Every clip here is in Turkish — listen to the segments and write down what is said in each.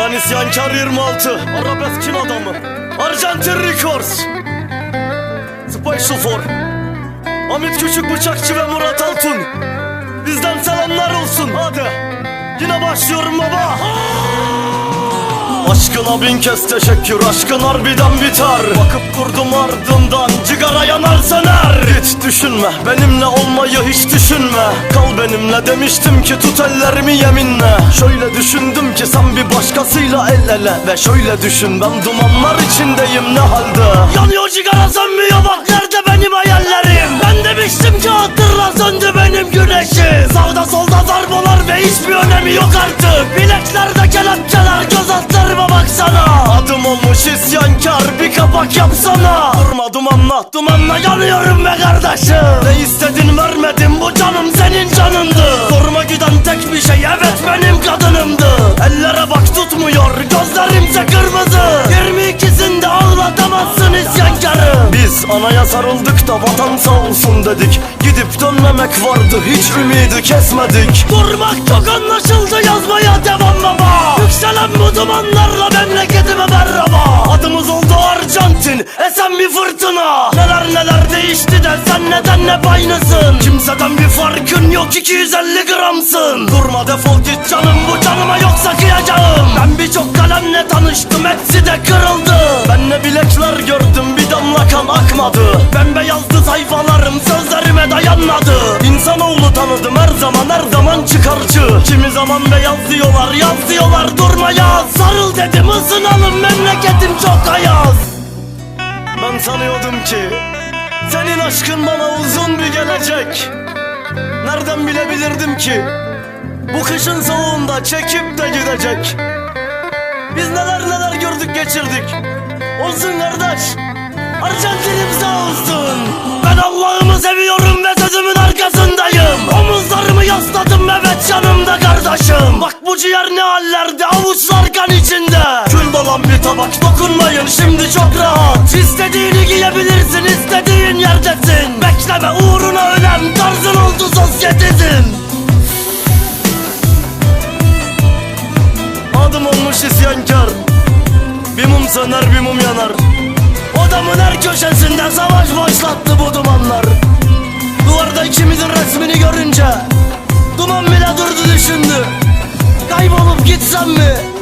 Ben isyankar 26 Arabeskin adamı? Arjantin Records. Special for Hamit Küçük Bıçakçı ve Murat Altun. Bizden selamlar olsun. Hadi. Yine başlıyorum baba. Aşkına bin kez teşekkür. Aşkın harbiden biter. Bakıp durdum ardından Cigara yanar söner Hiç düşünme. Benimle olmayı hiç düşünme. Kal benimle demiştim ki Tut ellerimi yeminle. Şöyle düşündüm ki sen bir başkasıyla el ele Ve şöyle düşün. Ben dumanlar içindeyim ne halde? Yanıyor cigara sönmüyor bak. Nerede benim hayallerim? Ben demiştim ki hatırla söndü benim güneşim. Sağda solda darbalar ve hiçbir önemi yok artık. Bileklerde kelepçeler göz altlarıma baksana. Adım olmuş isyankar bir kapak yapsana. Durma dumanla dumanla yanıyorum be kardeşim. Ne istedin vermedim bu canım senin canındı Zoruma giden tek bir şey evet benim kadınımdı Ellere bak tutmuyor gözlerimse kırmızı. 22'sinde ağlatamazsın isyankarı. Biz anaya sarıldık da vatan sağ olsun dedik. Gidip dönmemek vardı hiç ümidi kesmedik. Durmak çok anlaşıldı yazmaya devam baba. Yükselen bu dumanlarla memleketime merhaba Adımız esen bir fırtına? Neler neler değişti de sen neden hep aynısın? Kimseden bir farkın yok 250 gramsın. Durma defol git canım bu canıma yoksa kıyacağım. Ben birçok kalemle tanıştım hepsi de kırıldı. Ben ne bilekler gördüm bir damla kan akmadı. Bembeyazdı sayfalarım sözlerime dayanmadı. İnsanoğlu tanıdım her zaman her zaman çıkarcı. Kimi zaman beyaz diyorlar yaz diyorlar durma yaz Sarıl dedim ısınalım memleketim aşkın bana uzun bir gelecek. Nereden bilebilirdim ki? Bu kışın soğuğunda çekip de gidecek. Biz neler neler gördük geçirdik. Olsun kardeş Arjantin'im sağ olsun. Ben Allah'ımı seviyorum ve sözümün arkasındayım. Omuzlarımı yasladım evet yanımda kardeşim. Bak bu ciğer ne hallerde avuçlar kan içinde İstediğini giyebilirsin istediğin yerdesin. Bekleme uğruna ölen tarzın oldu sosyetizm. Adım olmuş isyankar. Bir mum söner bir mum yanar. Odamın her köşesinde savaş başlattı bu dumanlar. Duvarda ikimizin resmini görünce Duman bile durdu düşündü. Kaybolup gitsem mi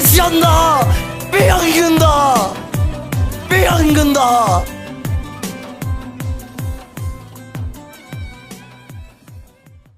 Bir isyan daha Bir yangın daha Bir yangın daha